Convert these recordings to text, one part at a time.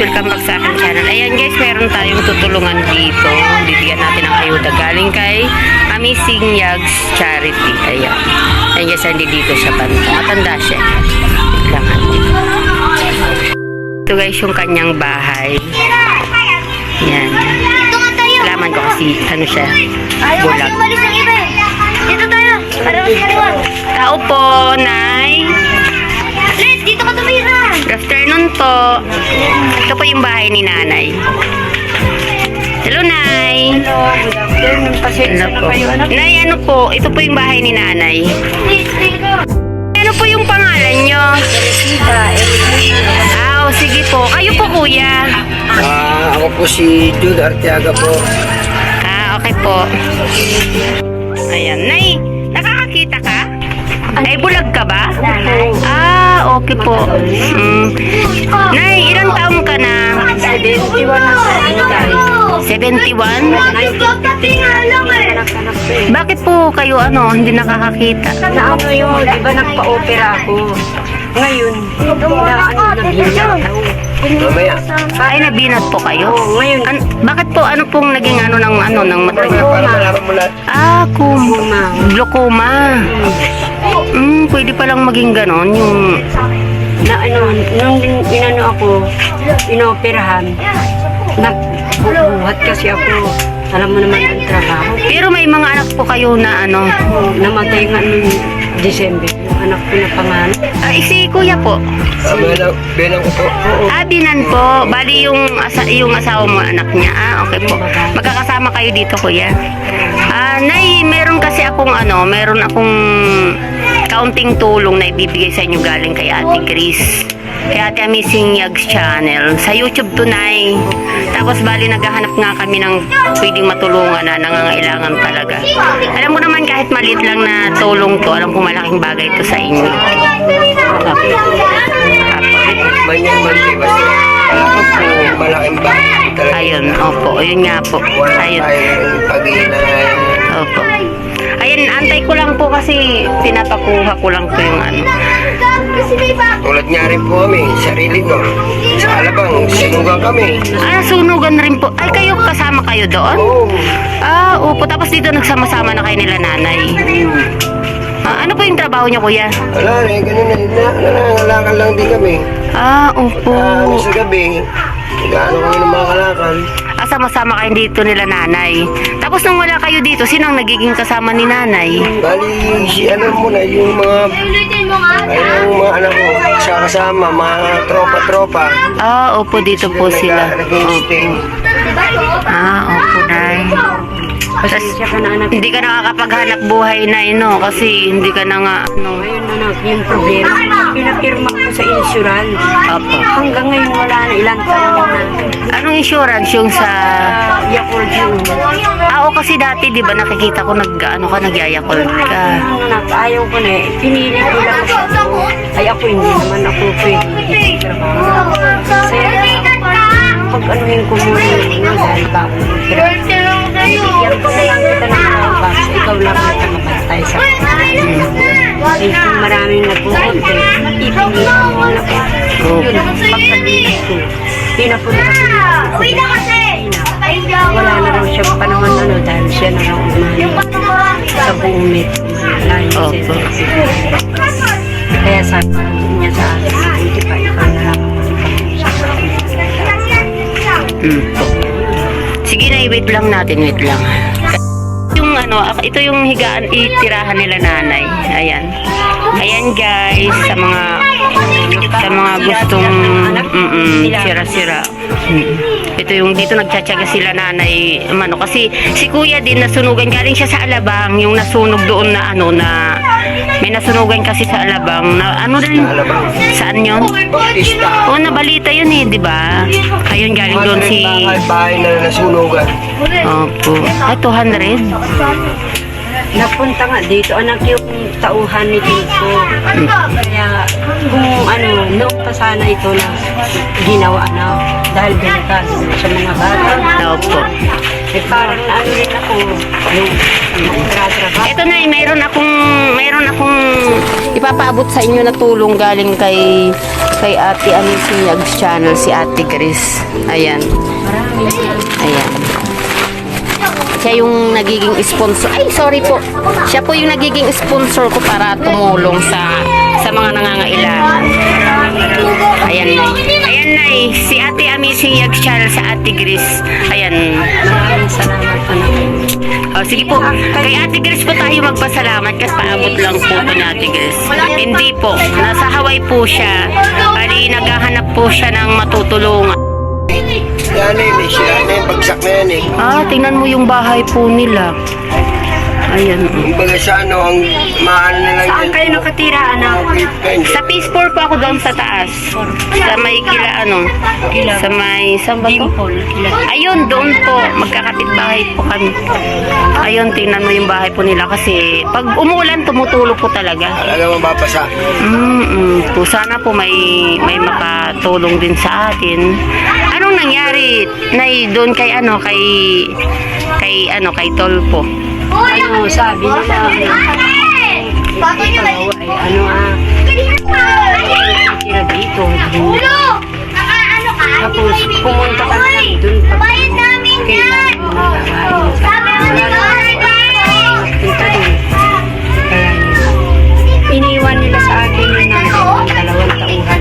welcome back sa aking channel. Ayan guys, meron tayong tutulungan dito. Bibigyan natin ng ayuda galing kay Amazing Yags Charity. Ayan. Ayan guys, hindi dito siya banda. Matanda siya. Kailangan. Ito guys yung kanyang bahay. Ayan. Alaman ko kasi ano siya. Bulag. eh. Dito tayo. Para mas kaliwan. Tao po, Nay. Les, dito ka tumira. Good afternoon po. Ito po yung bahay ni Nanay. Hello, Nay. Hello, good afternoon. Pasensya Ano na kayo. Nay, ano po? Ito po yung bahay ni Nanay. Ano po yung pangalan nyo? Ah, o, sige po. Kayo po, kuya. Ah, ako po si Jude Arteaga po. Ah, okay po. Ayan. Nay, nakakakita ka? Ay, bulag ka ba? Ah, okay po. Mm. Nay, ilang taong ka na? 71 na sa dahil. 71? lang eh. Anak-anak ko eh. Bakit po kayo ano, hindi nakakakita? Na ano yun, di ba nagpa-opera ako? Ngayon, na ano, naghinang daw. Mamaya. Ay, nabinat po kayo? Oo, ngayon, An- bakit po ano pong naging ano ng ano ng mata lahat. Ah, kum Glaucoma. glaucoma. Mm, pwede palang maging ganon yung na ano, nung inano ako, inoperahan, nagbubuhat kasi ako. Alam mo naman ang trabaho. Pero may mga anak po kayo na ano. Namatay nga nung December, yung anak ko na pangalan. Ah, si kuya po. Ah, benang, benang ko po. Ah, binan po. Bali yung, asa, yung asawa mo anak niya. Ah, okay po. Magkakasama kayo dito, kuya. Ah, Nay, meron kasi akong ano, meron akong kaunting tulong na ibibigay sa inyo galing kay Ate Chris. Kay Ate Amazing Yags Channel. Sa YouTube to, Nay. Tapos bali naghahanap nga kami ng pwedeng matulungan na nangangailangan talaga. Alam mo naman kahit maliit lang na tulong to, alam ko malaking bagay to sa inyo. Po, malaking bagay talaga. Ayun, opo. Ayun nga po. Ayun. tayong pag-iinay. Opo. Ayun, antay ko lang po kasi pinapakuha ko lang po yung ano. Tulad nga rin po kami, sarili ko. Sa Alabang, sinugan kami. Ah, sunugan rin po. Ay, kayo kasama kayo doon? Oo. Ah, opo. Tapos dito nagsama-sama na kayo nila nanay. Ah, ano po yung trabaho niyo, kuya? Wala rin, ganun na. na- Nangangalakal lang din kami. Ah, opo. Ah, ano sa gabi, gaano kami ng mga kalakal. Ah, sama-sama kayo dito nila nanay. Tapos nung wala kayo dito, sino ang nagiging kasama ni nanay? Bali, si ano mo na, yung mga, ay, yung mga anak ko, sa kasama, mga tropa-tropa. Ah, opo, dito po sila. Nag-stay. Ah, opo, nay. Pasensya ka na anak. Hindi ka nakakapaghanap buhay na no? Kasi hindi ka na nga, ano. Ngayon anak, yung problema, pinapirma ko sa insurance. Opo. Hanggang ngayon wala na ilang taon na. Anong insurance yung sa... Uh, Yakult yun. Ah, o kasi dati, di ba, nakikita ko nag, ano ka, nagyayakol ka. Ano anak, ayaw ko na eh. Pinili ko lang ako. Ay ako hindi naman ako pwede. Kasi pag anuhin ko muna ano bago mo Bibigyan ko na lang kita ng tawag. Ikaw lang ang nakapantay sa akin. Ay kung maraming nagpupunti, ipinili mo na ako. Yun, pagkabilis ko, pinapunta ko Uy na kasi. wala na raw siya panahon ano dahil siya na raw umani sa buong metro Opo. Kaya sabi niya sa akin, hindi pa ikaw na lang Mm. Sige na, wait lang natin, wait lang. Yung ano, ak- ito yung higaan, itirahan nila nanay. Ayan. Ayan guys, sa mga sa mga gustong mm sira-sira. Mm. Ito yung dito nagtsatsaga sila nanay ano kasi si kuya din nasunugan galing siya sa Alabang yung nasunog doon na ano na may nasunugan kasi sa Alabang na ano rin saan yun? Oo, nabalita yun eh, di ba? Ayun, galing doon si... bahay, bahay na nasunugan. Opo. Ah, 200? Napunta nga dito, anak yung tauhan ni Tito. Kaya kung ano, noong pa sana ito na ginawa na dahil delikado sa mga bata. Opo. Eh parang naano rin ako, yung nagtratrabaho. Ito na, mayroon akong mayroon akong ipapaabot sa inyo na tulong galing kay kay Ate Amazing Yags Channel, si Ate Chris. Ayan. Ayan. Siya yung nagiging sponsor. Ay, sorry po. Siya po yung nagiging sponsor ko para tumulong sa sa mga nangangailangan. Ayan, Nay. Ayan, Nay. Si Ate Amazing Yags Channel sa Ate Chris. Ayan. Maraming salamat anak. Oh, sige po. Kay Ate Grace po tayo magpasalamat kasi paabot lang po ito ni Ate Grace. Hindi po. Nasa Hawaii po siya. Bali, naghahanap po siya ng matutulungan. Yan eh, may sila na yung bagsak na yan eh. Ah, tingnan mo yung bahay po nila. Ayan. Kumbaga sa ano, ang mahal na lang Saan kayo nakatira anak? Sa Peace Four po ako doon sa taas. Sa may kila ano. Sa may, saan ba to? Ayun, doon po. Magkakapit bahay po kami. Ayun, tingnan mo yung bahay po nila kasi pag umulan, tumutulo po talaga. Talaga mababasa. Mm, po sana po may may makatulong din sa atin. Anong nangyari nay doon kay ano kay kay ano kay Tolpo? Ano sabi nila? Bato nyo ba? Ay, ano ah, tira dito. Ulo! Naka-ano ka? Tapos pumunta ka na dun. Bayad namin yan! Sabi mo ni Lord, Punta dun. Kaya iniwan nila sa akin yung nanay, dalawang tauhan.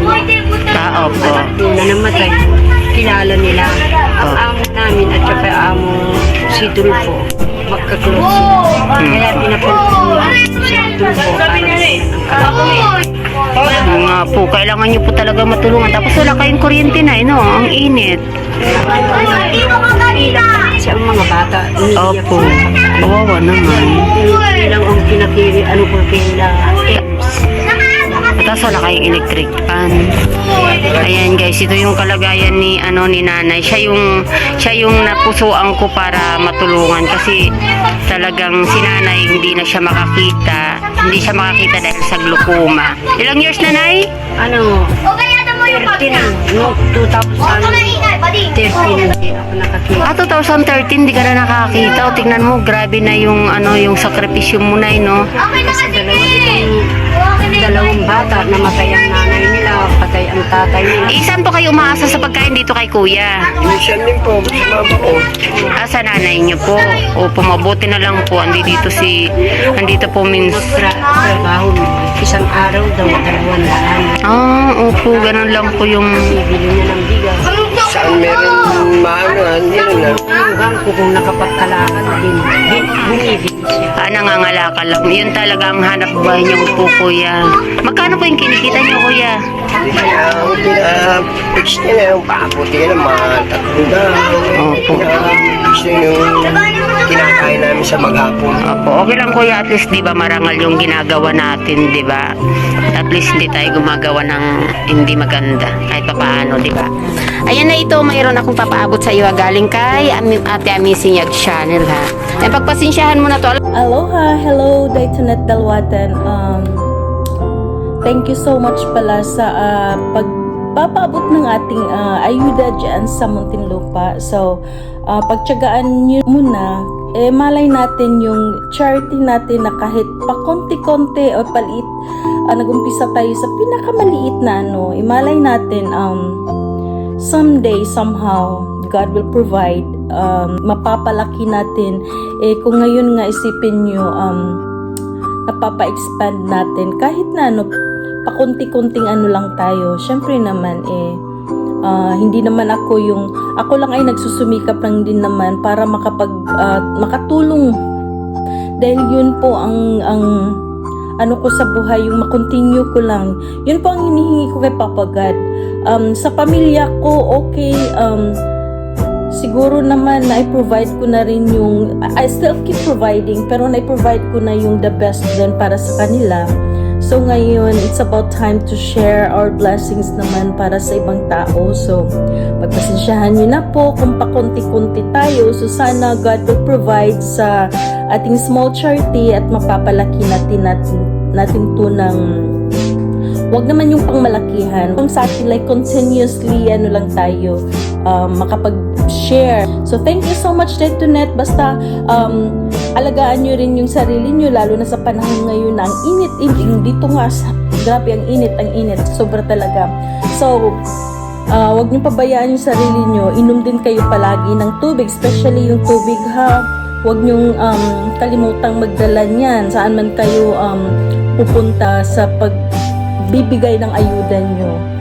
Ah, opo. Na namatay, kilala nila ang amo namin at saka amo si Dulfo. Magka-close. Kaya pinapunta si Dulfo para Nga po, kailangan niyo po talaga matulungan. Tapos wala kayong kuryente na, eh, no? Ang init. Kasi ang mga bata, Opo. Kawawa naman. Ilang ang pinakiri, ano po EMS. Tapos wala kayong electric fan. Ayan guys, ito yung kalagayan ni ano ni nanay. Siya yung siya yung napusuan ko para matulungan kasi talagang si nanay hindi na siya makakita. Hindi siya makakita dahil sa glaucoma. Ilang years na nay? Ano, O kaya na mo yung 13, pagka. no, O, kumaingay, buddy. 2013, hindi ako nakakita. Ah, 2013, di ka na nakakita. O, tingnan mo, grabe na yung, ano, yung sakripisyo mo na, no? Okay na kasi. Namatay ang nanay nila, patay ang tatay nila. Eh, saan po kayo umaasa sa pagkain dito kay kuya? Minsan din po, sa mama ko. Ah, sa nanay niyo po. O, pumabuti na lang po. Andi dito si, andito po. Tra trabaho mo, isang araw daw, dalawang daan. Ah, opo, ganun lang po yung... Bibili niya ng bigas. Saan meron maano, hindi na. Yung bangko kung nakapagkalakan din, bumibili siya. Ah, nangangalakal lang. Yun talaga ang hanap buhay niyo po, kuya. Magkano po yung kinikita niyo, kuya? Ang pina-fix niya na yung paputi na mga tatlong daw. Opo. Pina-fix niya yung kinakain namin sa maghapon. Opo, okay lang kuya, at least 'di ba marangal yung ginagawa natin, 'di ba? At least hindi tayo gumagawa ng hindi maganda kahit papaano, 'di ba? Ayan na ito, mayroon akong papaabot sa iyo ah, galing kay Ami- Ate Amazing Yag Channel ha. Eh pagpasensyahan mo na to. Aloha, hello, Daytonet Dalwatan. Um, thank you so much pala sa uh, pagpapaabot ng ating uh, ayuda dyan sa Muntinlupa. So, uh, pagtyagaan nyo muna, eh malay natin yung charity natin na kahit pa konti-konti o paliit, uh, nagumpisa tayo sa pinakamaliit na ano, imalay natin, um, someday, somehow, God will provide. Um, mapapalaki natin. Eh, kung ngayon nga isipin nyo, um, napapa-expand natin. Kahit na ano, pakunti-kunting ano lang tayo. Syempre naman, eh, ah, hindi naman ako yung, ako lang ay nagsusumikap lang din naman para makapag, ah, makatulong. Dahil yun po ang, ang, ano ko sa buhay, yung makontinue ko lang. Yun po ang hinihingi ko kay Papa God. Um, sa pamilya ko, okay, um, siguro naman na i-provide ko na rin yung, I still keep providing, pero na-provide ko na yung the best din para sa kanila. So ngayon, it's about time to share our blessings naman para sa ibang tao. So, pagpasensyahan nyo na po kung pakunti-kunti tayo. So sana God will provide sa ating small charity at mapapalaki natin natin, natin to ng Huwag naman yung pangmalakihan. Kung sa atin, like, continuously, ano lang tayo, um, makapag-share. So, thank you so much, Detonet. Basta, um, alagaan nyo rin yung sarili nyo, lalo na sa panahon ngayon na ang init, init dito nga, grabe ang init, ang init, sobra talaga. So, Ah, wag niyo pabayaan yung sarili niyo. Inom din kayo palagi ng tubig, especially yung tubig ha. Wag niyong um, kalimutang magdala niyan saan man kayo um, pupunta sa pagbibigay ng ayuda niyo.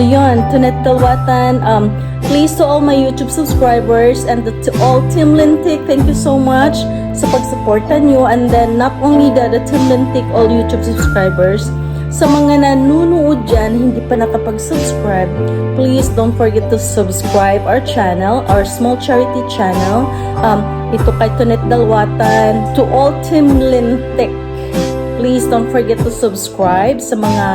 So yun, Tunet Talwatan, um, please to all my YouTube subscribers and to all Team Lintik, thank you so much sa pagsuporta niyo and then not only that, the Team Lintik, all YouTube subscribers, sa mga nanonood dyan, hindi pa nakapag-subscribe, please don't forget to subscribe our channel, our small charity channel. Um, ito kay Tonet Dalwatan, to all Team Lintik. Please don't forget to subscribe sa mga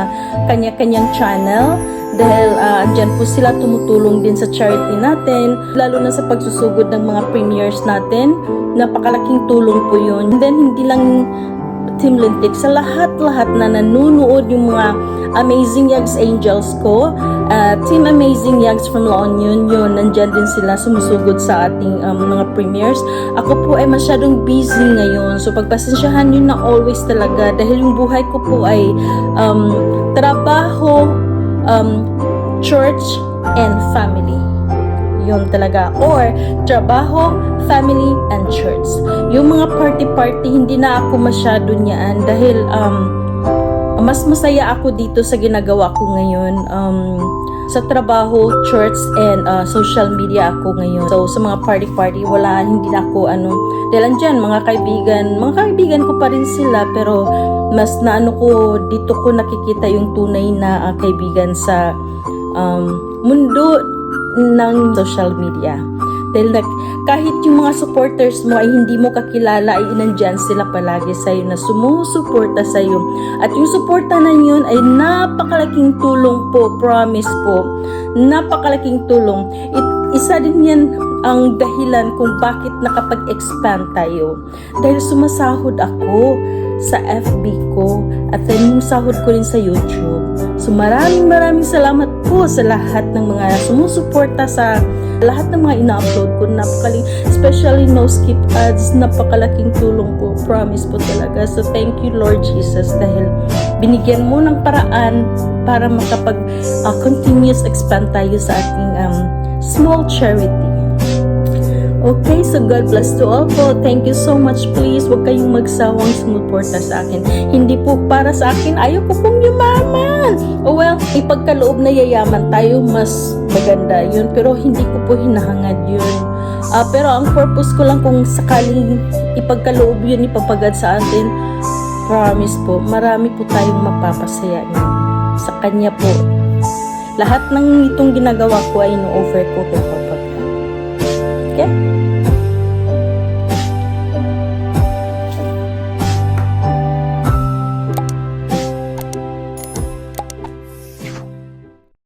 kanya-kanyang channel dahil ah, andyan po sila tumutulong din sa charity natin, lalo na sa pagsusugod ng mga premieres natin. Napakalaking tulong po yun. And then, hindi lang Team Lintik, sa lahat-lahat na nanonood yung mga Amazing Yags Angels ko, uh, Team Amazing Yags from La Union, yun, nandyan din sila sumusugod sa ating um, mga premieres. Ako po ay masyadong busy ngayon, so pagpasensyahan nyo na always talaga dahil yung buhay ko po ay um, trabaho, um, church, and family yun talaga. Or, trabaho, family, and church. Yung mga party-party, hindi na ako masyado niyaan dahil um, mas masaya ako dito sa ginagawa ko ngayon. Um, sa trabaho, church, and uh, social media ako ngayon. So, sa mga party-party, wala, hindi na ako, ano, dahil andyan, mga kaibigan, mga kaibigan ko pa rin sila, pero mas na ano ko, dito ko nakikita yung tunay na uh, kaibigan sa um, mundo ng social media. Dahil nag, kahit yung mga supporters mo ay hindi mo kakilala ay nandyan sila palagi sa'yo na sumusuporta sa'yo. At yung suporta na yun ay napakalaking tulong po, promise po. Napakalaking tulong. It, isa din yan ang dahilan kung bakit nakapag-expand tayo. Dahil sumasahod ako sa FB ko at yung sahod ko rin sa YouTube. So maraming maraming salamat po sa lahat ng mga sumusuporta sa lahat ng mga ina-upload ko. Napakaling, especially no skip ads, napakalaking tulong po. Promise po talaga. So thank you Lord Jesus dahil binigyan mo ng paraan para makapag uh, continuous expand tayo sa ating um, small charity. Okay, so God bless to all po. Thank you so much. Please, huwag kayong magsawang sumuporta sa akin. Hindi po para sa akin. Ayaw ko pong yumaman. Oh well, ipagkaloob na yayaman tayo, mas maganda yun. Pero hindi ko po hinahangad yun. Ah, pero ang purpose ko lang kung sakaling ipagkaloob yun, ipapagad sa atin, promise po, marami po tayong mapapasaya niyo. Sa Kanya po. Lahat ng itong ginagawa ko ay no-offer ko kay Papa